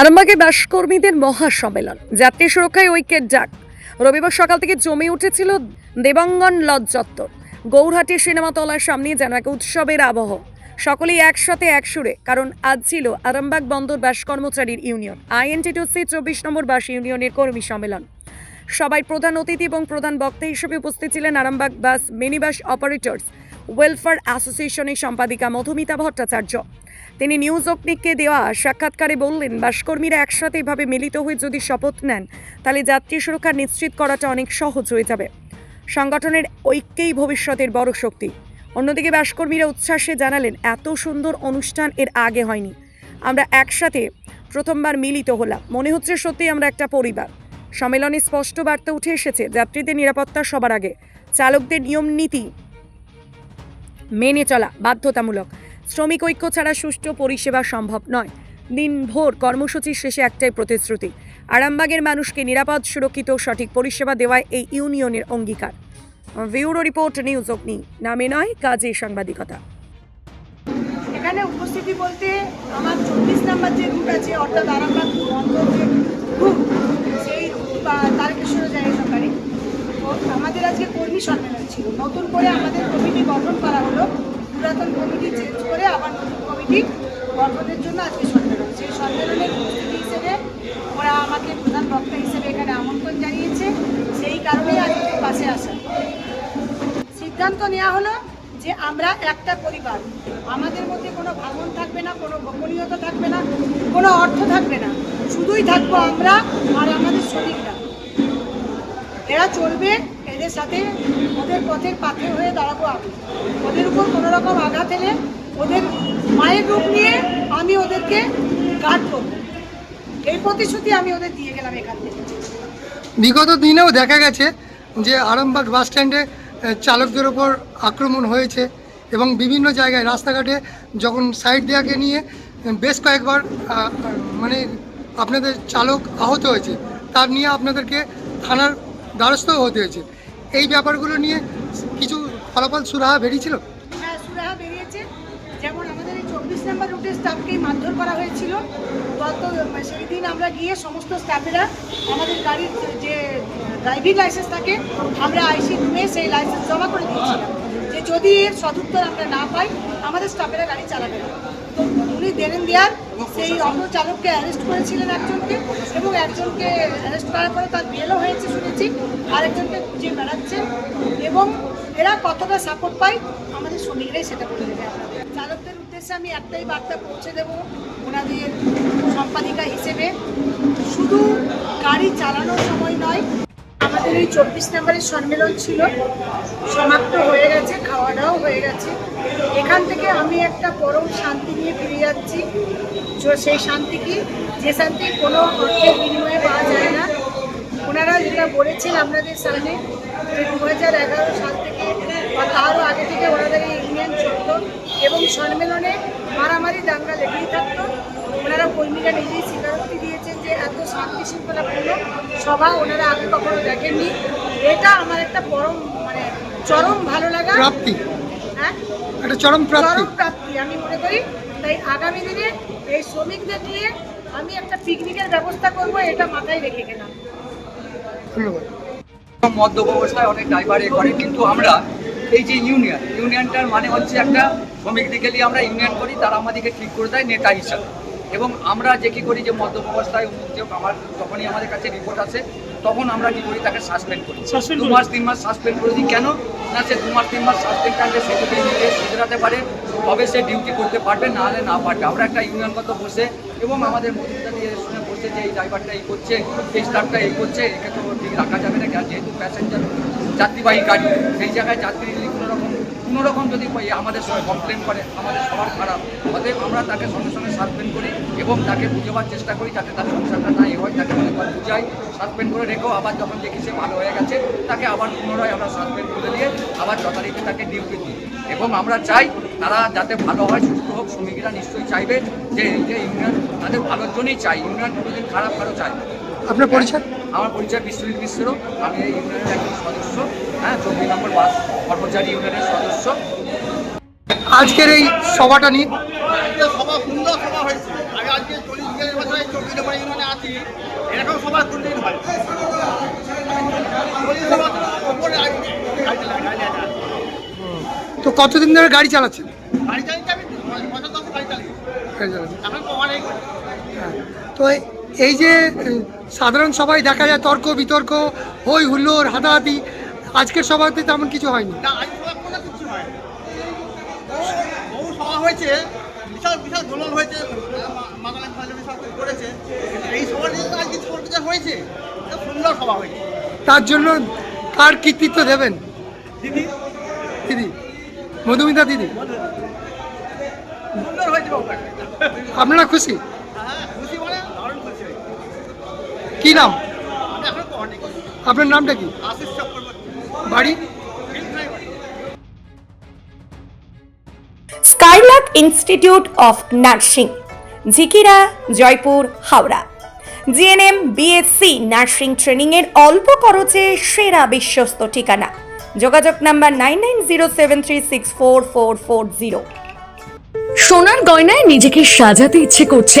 আরামবাগে বাসকর্মীদের মহা সম্মেলন যাত্রী সুরক্ষায় ঐক্যের ডাক। রবিবার সকাল থেকে জমে উঠেছিল দেবাঙ্গন লজ চত্বর। গৌরহাটি সিনেমাতলার সামনে যেন এক উৎসবের আবহ। সকলেই একসাথে একসুরে কারণ আজ ছিল আরামবাগ বন্দর বাস কর্মচারীর ইউনিয়ন। আইএনটিটিউসি চব্বিশ নম্বর বাস ইউনিয়নের কর্মী সম্মেলন। সবাই প্রধান অতিথি এবং প্রধান বক্তা হিসেবে উপস্থিত ছিলেন Arambagh bus mini bus operators. Welfare অ্যাসোসিয়েশনের সম্পাদিকা মধুমিতা ভট্টাচার্য। তিনি নিউজ অগ্নিককে দেওয়া সাক্ষাৎকারে বললেন, বাসকর্মীরা একসাথে এভাবে মিলিত হয়ে যদি শপথ নেন, তাহলে যাত্রী সুরক্ষা নিশ্চিত করাটা অনেক সহজ হয়ে যাবে। সংগঠনের ঐক্যেই ভবিষ্যতের বড় শক্তি। অন্যদিকে বাসকর্মীরা উচ্ছ্বাসে জানালেন, এত সুন্দর অনুষ্ঠান এর আগে হয়নি। আমরা একসাথে প্রথমবার মিলিত হলাম। মনে হচ্ছে সত্যি আমরা একটা পরিবার। সম্মেলনে স্পষ্ট বার্তা উঠে এসেছে, যাত্রীদের নিরাপত্তা সবার আগে। চালকদের নিয়ম নীতি মেনে চলা বাধ্যতামূলক। শ্রমিক ঐক্য ছাড়া সুষ্ঠু পরিষেবা সম্ভব নয়। দিনভর কর্মসূচির শেষে একটাই প্রতিশ্রুতি, আরামবাগের মানুষকে নিরাপদ, সুরক্ষিত, সঠিক পরিষেবা দেওয়ায় এই ইউনিয়নের অঙ্গীকার। ভিউরো রিপোর্ট, নিউজ অগ্নি, নামে নয় কাজে সাংবাদিকতা। এখানে উপস্থিতি বলতে আমার চব্বিশ নাম্বার যে রুট আছে, অর্থাৎ আরামবাগ বন্দর যে রুট সেই রুট বা তারকেশ্বর যায় সরকারি। আমাদের আজকে কর্মী সম্মেলন ছিল। নতুন করে আমাদের কমিটি গঠন করা হলো। পুরাতন কমিটি চেঞ্জ করে আবার নতুন কমিটি গঠনের জন্য আজকে সম্মেলন। সেই সম্মেলনের উপস্থিতি হিসেবে ওরা আমাকে প্রধান বক্তা হিসেবে এখানে আমন্ত্রণ জানিয়েছে। সেই কারণেই আজকে পাশে আসা। সিদ্ধান্ত নেওয়া হলো যে আমরা একটা পরিবার। আমাদের মধ্যে কোনো ভাঙন থাকবে না, কোনো গোপনীয়তা থাকবে না, কোনো অর্থ থাকবে না। শুধুই থাকব আমরা আর আমাদের শ্রমিকরা। এরা চলবে, এদের সাথে ওদের পথের পাথে হয়ে দাঁড়াবো আমি। ওদের উপর কোনো রকম আঘাত এলে ওদের মায়ের রূপ নিয়ে আমি ওদেরকে গার্ড করব। এই প্রতিশ্রুতি আমি ওদের দিয়ে গেলাম এখান থেকে। বিগত দিনেও দেখা গেছে যে আরামবাগ বাস স্ট্যান্ডে চালকদের ওপর আক্রমণ হয়েছে এবং বিভিন্ন জায়গায় রাস্তাঘাটে যখন সাইড দেওয়াকে নিয়ে বেশ কয়েকবার মানে আপনাদের চালক আহত হয়েছে, তার নিয়ে আপনাদেরকে থানার দ্বারস্থ হতে হয়েছে। এই ব্যাপারগুলো নিয়ে কিছু ফলাফল সুরাহা বেরিয়েছিল? হ্যাঁ সুরাহা বেরিয়েছে। যেমন আমাদের এই চব্বিশ নম্বর রুটের স্টাফকেই মারধর করা হয়েছিল। গত সেই দিন আমরা গিয়ে সমস্ত স্টাফেরা আমাদের গাড়ির যে ড্রাইভিং লাইসেন্স থাকে, আমরা আইসি রুমে সেই লাইসেন্স জমা করে দিয়েছিলাম। যে যদি এর সদুত্তর আমরা না পাই আমাদের স্টাফেরা গাড়ি চালাবে না। তো উনি দেনেন দেয়ার সেই অটো চালককে অ্যারেস্ট করেছিলেন একজনকে এবং একজনকে অ্যারেস্ট করার পরে তার বেলও হয়েছে শুনেছি, আরেকজনকে খুঁজে বেড়াচ্ছেন এবং এরা কতটা সাপোর্ট পায় আমাদের শ্রমিকরাই সেটা বলে দেবে চালকদের উদ্দেশ্যে আমি একটাই বার্তা পৌঁছে দেবো ওনাদের সম্পাদিকা হিসেবে। শুধু গাড়ি চালানোর সময় নয়, আমাদের এই চব্বিশ নম্বরের সম্মেলন ছিল, সমাপ্ত হয়ে গেছে, খাওয়া দাওয়াও হয়ে গেছে। এখান থেকে আমি একটা পরম শান্তি নিয়ে ফিরে যাচ্ছি। সেই শান্তি কি? যে শান্তি কোনো অর্থের বিনিময়ে পাওয়া যায় না। ওনারা যেটা বলেছেন আপনাদের সামনে, যে দু হাজার এগারো সাল থেকে বা তারও আগে থেকে ওনাদের এই ইউনিয়ন চলতো এবং সম্মেলনে মারামারি দাঙ্গা লেগেই থাকতো। ওনারা কর্মীরা নিজেই স্বীকারোক্তি দিয়েছেন যে এত শান্তি শৃঙ্খলাপূর্ণ সভা ওনারা আগে কখনো দেখেননি। এটা আমার একটা পরম মানে চরম ভালো লাগা। একটা চরম প্রাপ্তি। প্রাপ্তি আমি মনে করি। তাই আগামী দিনে এই শ্রমিকদের নিয়ে আমি একটা পিকনিকের ব্যবস্থা করব এটা মাথায় রেখে গেলাম। ধন্যবাদ। মদ্য ব্যবস্থায় অনেক ড্রাইভার এ করে কিন্তু আমরা এই যে ইউনিয়ন ইউনিয়নটার মানে হচ্ছে একটা শ্রমিকদিকে নিয়ে আমরা ইউনিয়ন করি তারা আমাদেরকে ঠিক করে দেয় নেতা হিসাবে। এবং আমরা যে কি করি যে মদ্য ব্যবস্থায় উন্মুক্ত আমার যখনই আমাদের কাছে রিপোর্ট আসে তখন আমরা কি করি তাকে সাসপেন্ড করি। দু মাস তিন মাস সাসপেন্ড করে দিই কেন? না, সে দু মাস, তিন মাস সাতদিন থাকলে সে যদি নিজে শুধরাতে পারে। তবে সে ডিউটি করতে পারবে না হলে না পারবে। আমরা একটা ইউনিয়নগত বসে এবং আমাদের মধ্যে দিয়ে শুনে বসে যে এই ড্রাইভারটা এই করছে, এই স্টাফটা এই করছে, এটা তো ঠিক রাখা যাবে না যেহেতু প্যাসেঞ্জার যাত্রীবাহী গাড়ি, সেই জায়গায় যাত্রী যদি কোনো রকম কোনো রকম যদি আমাদের সঙ্গে কমপ্লেন করে আমাদের সবার খারাপ। অতএব আমরা তাকে সঙ্গে সঙ্গে সাসপেন্ড করি এবং তাকে বুঝাবার চেষ্টা করি যাতে তার সংসারটা না এ হয় তাকে অনেকবার বুঝাই সাসপেন্ড করে রেখেও আবার যখন দেখি সে ভালো হয়ে গেছে তাকে আবার পুনরায় আমরা সাসপেন্ড করে দিয়ে আবার যথারীতি তাকে ডিউটি দিই। এবং আমরা চাই তারা যাতে ভালো হয় সুস্থ হোক শ্রমিকরা নিশ্চয়ই চাইবে যে এই যে ইউনিয়ন তাদের ভালোর জন্যই চাই ইউনিয়ন কোনোদিন খারাপ কারও চাই। আপনার পরিচয়? আমার পরিচয় বিশ্বজিৎ মিশ্র আমি এই ইউনিয়নের একজন সদস্য। হ্যাঁ চব্বিশ নম্বর বাস কর্মচারী ইউনিয়নের সদস্য। আজকের এই সভাটা নিয়ে? সভা সুন্দর সভা হয়েছে। আমি আজকে চল্লিশ দিনের মাথায় চব্বিশ নম্বর ইউনিয়নে আছি। এরকম সবার কোনদিন হয়? পুলিশ সবার ওপরে গাড়ি গাড়ি চালায়, গাড়ি চালায়। তো কতদিন ধরে গাড়ি চালাচ্ছেন? গাড়ি চালিয়ে আমি গাড়ি চালিয়ে এখন তো অনেক হ্যাঁ। তো এই- যে সাধারণ সবাই দেখা যায় তর্ক বিতর্ক হই হুল্লোড় হাতাহাতি। আজকের সভাতে তেমন কিছু হয়নি। না আজ সবার কোনো কিছু হয় বহু সভা হয়েছে বিশাল বিশাল দোলন হয়েছে মাদানা খালি সব করেছে। এই সভা নিয়ে আজকে ছোট হয়েছে সুন্দর সভা হয়েছে। তার জন্য কার কৃতিত্ব দেবেন? দিদি। দিদি। মধুমিতা দিদি। সুন্দর হয়েছে আপনারা খুশি? হ্যাঁ মানে কি নাম। আপনার নামটা কি? আশিস চক্রবর্তী। বাড়ি। Skylark institute of nursing Jhikira Jaipur Howrah. GNM BSc nursing ট্রেনিংয়ের অল্প খরচে সেরা বিশ্বস্ত ঠিকানা। যোগাযোগ number nine nine zero seven three six four four four zero. সোনার গয়নায় নিজেকে সাজাতে ইচ্ছে করছে।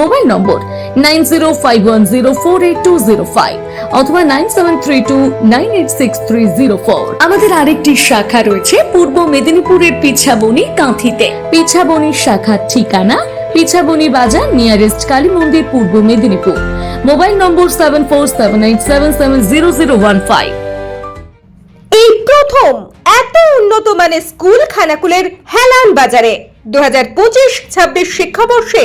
Mobile number nine zero five one zero four eight two zero five অথবা nine seven three two nine eight six three zero four. আমাদের আরেকটি শাখা রয়েছে পূর্ব মেদিনীপুরের পিছাবনি কাঁথিতে। পিছাবনির শাখার ঠিকানা পিছাবনি বাজার নিয়ারেস্ট কালী মন্দির Purba Medinipur. Mobile number seven four seven eight seven seven zero zero one five. এই প্রথম এত উন্নত মানের স্কুল খানাকুলের হেলান বাজারে। দু হাজার পঁচিশ ছাব্বিশ শিক্ষাবর্ষে